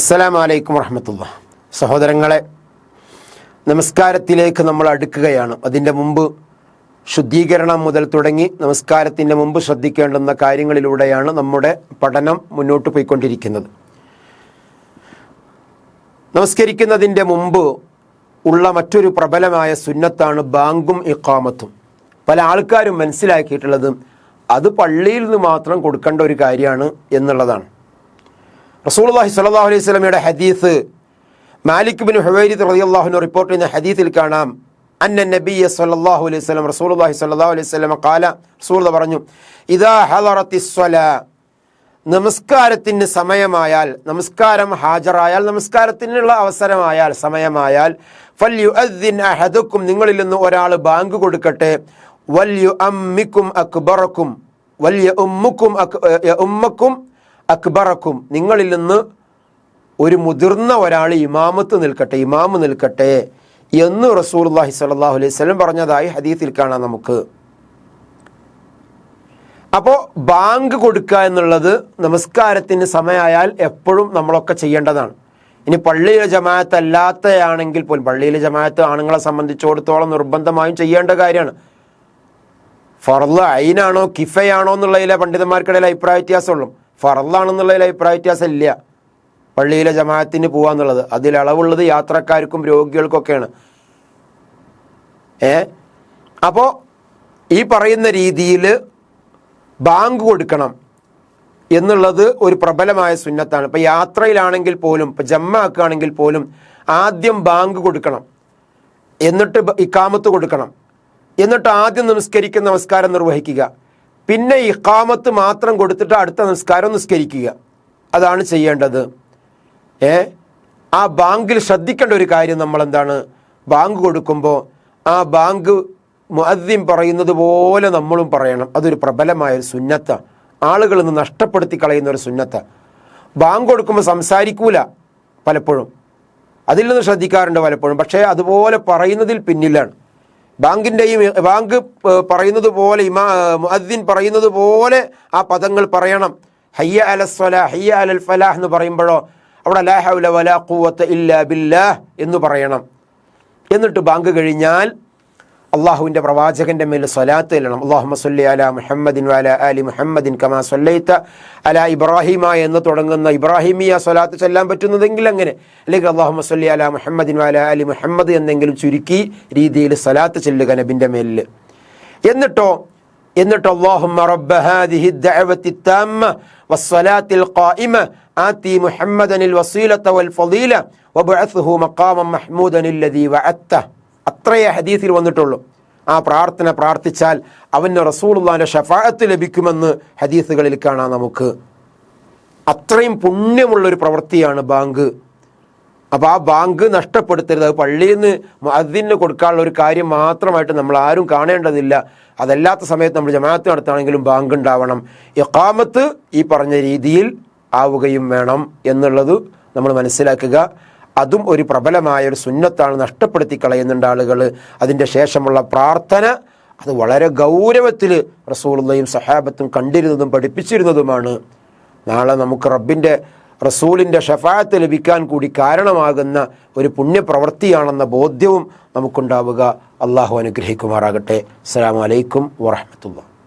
അസ്സലാമു അലൈക്കും വറഹമത്തുള്ള. സഹോദരങ്ങളെ നമസ്കാരത്തിലേക്ക് നമ്മൾ അടുക്കുകയാണ്. അതിന്റെ മുമ്പ് ശുദ്ധീകരണം മുതൽ തുടങ്ങി നമസ്കാരത്തിന്റെ മുമ്പ് ശ്രദ്ധിക്കേണ്ടുന്ന കാര്യങ്ങളിലൂടെയാണ് നമ്മുടെ പഠനം മുന്നോട്ട് പോയിക്കൊണ്ടിരിക്കുന്നത്. നമസ്കരിക്കുന്നതിന്റെ മുമ്പ് ഉള്ള മറ്റൊരു പ്രബലമായ സുന്നത്താണ് ബാങ്കും ഇക്കാമത്തും പല ആൾക്കാരും മനസ്സിലാക്കിയിട്ടുള്ളത് അത് പള്ളിയിൽ നിന്ന് മാത്രം കൊടുക്കേണ്ട ഒരു കാര്യമാണ് എന്നുള്ളതാണ്. റസൂലുള്ളാഹി സ്വല്ലല്ലാഹു അലൈഹി സ്വലമയുടെ ഹദീസ് മാലിക് ബിൻ ഹുവൈരിദ് റളിയല്ലാഹുവിന് റിപ്പോർട്ട് ചെയ്യുന്ന ഹദീസിൽ കാണാം. അന്ന നബിയ സ്വല്ലല്ലാഹു അലൈഹി വസല്ലം റസൂലുള്ളാഹി സ്വല്ലല്ലാഹു അലൈഹി സ്വലമ കാല റസൂൽ പറഞ്ഞു ഇതാ ഹളറത്തിസ് സ്വലാ. നമസ്കാരത്തിന് സമയമായാൽ നമസ്കാരം ഹാജറായാൽ നമസ്കാരത്തിനുള്ള അവസരമായാൽ സമയമായാൽ ഫല്യു അദ്ദിൻ അഹദുക്കും നിങ്ങളിൽ നിന്ന് ഒരാൾ ബാങ്ക് കൊടുക്കട്ടെ. വല്യു അമ്മിക്കും അക്ബറക്കും വലിയ ഉമ്മുക്കും ഉമ്മക്കും അക്ബറക്കും നിങ്ങളിൽ നിന്ന് ഒരു മുതിർന്ന ഒരാൾ ഇമാമത്ത് നിൽക്കട്ടെ ഇമാമ് നിൽക്കട്ടെ എന്ന് റസൂൽ അള്ളാഹി സ്വല്ലല്ലാഹു അലൈഹി സ്വലം പറഞ്ഞതായി ഹദീത്തിൽ കാണാം നമുക്ക്. അപ്പോൾ ബാങ്ക് കൊടുക്കുക എന്നുള്ളത് നമസ്കാരത്തിന് സമയമായാൽ എപ്പോഴും നമ്മളൊക്കെ ചെയ്യേണ്ടതാണ്. ഇനി പള്ളിയിലെ ജമാഅത്ത് അല്ലാത്തയാണെങ്കിൽ പോലും പള്ളിയിലെ ജമാഅത്ത് ആണുങ്ങളെ സംബന്ധിച്ചിടത്തോളം നിർബന്ധമായും ചെയ്യേണ്ട കാര്യമാണ്. ഫർൾ അയിനാണോ കിഫയാണോ എന്നുള്ളതിലെ പണ്ഡിതന്മാർക്കിടയിൽ അഭിപ്രായ വ്യത്യാസമുള്ളൂ. ഫറലാണെന്നുള്ളതിൽ അഭിപ്രായ വ്യത്യാസം ഇല്ല പള്ളിയിലെ ജമാഅത്തിന് പോവാന്നുള്ളത്. അതിൽ അളവുള്ളത് യാത്രക്കാർക്കും രോഗികൾക്കൊക്കെയാണ്. ഏ? അപ്പോൾ ഈ പറയുന്ന രീതിയിൽ ബാങ്ക് കൊടുക്കണം എന്നുള്ളത് ഒരു പ്രബലമായ സുന്നത്താണ്. ഇപ്പം യാത്രയിലാണെങ്കിൽ പോലും ഇപ്പം ജമ്മാക്കുകയാണെങ്കിൽ പോലും ആദ്യം ബാങ്ക് കൊടുക്കണം. എന്നിട്ട് ഇക്കാമത്ത് കൊടുക്കണം. എന്നിട്ട് ആദ്യം നമസ്കരിക്കുന്ന നമസ്കാരം നിർവഹിക്കുക. പിന്നെ ഇക്കാമത്ത് മാത്രം കൊടുത്തിട്ട് അടുത്ത നിസ്കാരം നിസ്കരിക്കുക. അതാണ് ചെയ്യേണ്ടത്. ഏ? ആ ബാങ്കിൽ ശ്രദ്ധിക്കേണ്ട ഒരു കാര്യം നമ്മൾ എന്താണ് ബാങ്ക് കൊടുക്കുമ്പോൾ ആ ബാങ്ക് മുഅദ്ദിൻ പറയുന്നത് പോലെ നമ്മളും പറയണം. അതൊരു പ്രബലമായ ഒരു സുന്നത്ത. ആളുകൾ നിന്ന് നഷ്ടപ്പെടുത്തി കളയുന്ന ഒരു സുന്നത്ത. ബാങ്ക് കൊടുക്കുമ്പോൾ സംസാരിക്കൂല പലപ്പോഴും. അതിൽ നിന്ന് ശ്രദ്ധിക്കാറുണ്ട് പലപ്പോഴും. പക്ഷേ അതുപോലെ പറയുന്നതിൽ പിന്നിലാണ്. ബാങ്കിന്റെയും ബാങ്ക് പറയുന്നത് പോലെ ഇമാ മുഅദ്ദിൻ പറയുന്നത് പോലെ ആ പദങ്ങൾ പറയണം. ഹയ്യ അലസ്വല ഹയ്യ അലൽ ഫലാഹ് എന്ന് പറയുമ്പോഴോ അവിടെ ലാ ഹൗല വലാ കൂവത്ത് ഇല്ലാ ബില്ലാഹ് എന്ന് പറയണം. എന്നിട്ട് ബാങ്ക് കഴിഞ്ഞാൽ അള്ളാഹുവിന്റെ പ്രവാചകന്റെ മേൽ സ്വലാത്ത് ചെല്ലണം. അള്ളാഹു സൊല്ലി അല മുഹമ്മദിൻ വല അലി മുഹമ്മദിൻ കമാ സൊല്ലൈത്ത അല ഇബ്രാഹിമ എന്ന് തുടങ്ങുന്ന ഇബ്രാഹിമിയ സ്വലാത്ത് ചെല്ലാൻ പറ്റുന്നതെങ്കിൽ അങ്ങനെ. അല്ലെങ്കിൽ അള്ളാഹു സൊല്ലി അല മുഹമ്മദിൻ വല അലി മുഹമ്മദ് എന്നെങ്കിലും ചുരുക്കി രീതിയിൽ സ്വലാത്ത് ചെല്ലുക നബിന്റെ മേലിൽ. എന്നിട്ടോ എന്നിട്ട് അള്ളാഹുമ്മ റബ്ബ ഹാദിഹി ദഅവത്തി താമ്മ വസ്സലാത്തിൽ ഖായിമ ആതി മുഹമ്മദനിൽ വസീലത വൽ ഫദീല വബഅത്ഹു മഖാമൻ മഹ്മൂദൻ അല്ലദീ വഅത്തഹു അത്രയേ ഹദീസിൽ വന്നിട്ടുള്ളൂ. ആ പ്രാർത്ഥന പ്രാർത്ഥിച്ചാൽ അവന് റസൂലുള്ളാന്റെ ഷഫാഅത്ത് ലഭിക്കുമെന്ന് ഹദീസുകളിൽ കാണാം നമുക്ക്. അത്രയും പുണ്യമുള്ളൊരു പ്രവൃത്തിയാണ് ബാങ്ക്. അപ്പോൾ ആ ബാങ്ക് നഷ്ടപ്പെടുത്തരുത്. അത് പള്ളിയിൽ നിന്ന് അതിന് കൊടുക്കാനുള്ള ഒരു കാര്യം മാത്രമായിട്ട് നമ്മൾ ആരും കാണേണ്ടതില്ല. അതല്ലാത്ത സമയത്ത് നമ്മൾ ജമാഅത്ത് നടത്തുകയാണെങ്കിലും ബാങ്ക് ഉണ്ടാവണം. ഇഖാമത്ത് ഈ പറഞ്ഞ രീതിയിൽ ആവുകയും വേണം എന്നുള്ളത് നമ്മൾ മനസ്സിലാക്കുക. അതും ഒരു പ്രബലമായ ഒരു സുന്നത്താണ് നഷ്ടപ്പെടുത്തി കളയുന്നുണ്ട് ആളുകൾ അതിന്റെ ശേഷമുള്ള പ്രാർത്ഥന അത് വളരെ ഗൗരവത്തിൽ റസൂളുള്ളയും സഹാബത്തും കണ്ടിരുന്നതും പഠിപ്പിച്ചിരുന്നതുമാണ്. നാളെ നമുക്ക് റബ്ബിന്റെ റസൂലിന്റെ ഷഫായത്ത് ലഭിക്കാൻ കൂടി കാരണമാകുന്ന ഒരു പുണ്യപ്രവൃത്തിയാണെന്ന ബോധ്യവും നമുക്കുണ്ടാവുക. അള്ളാഹു അനുഗ്രഹിക്കുമാറാകട്ടെ. അസ്സാം വലൈക്കും വറഹമത്തുള്ള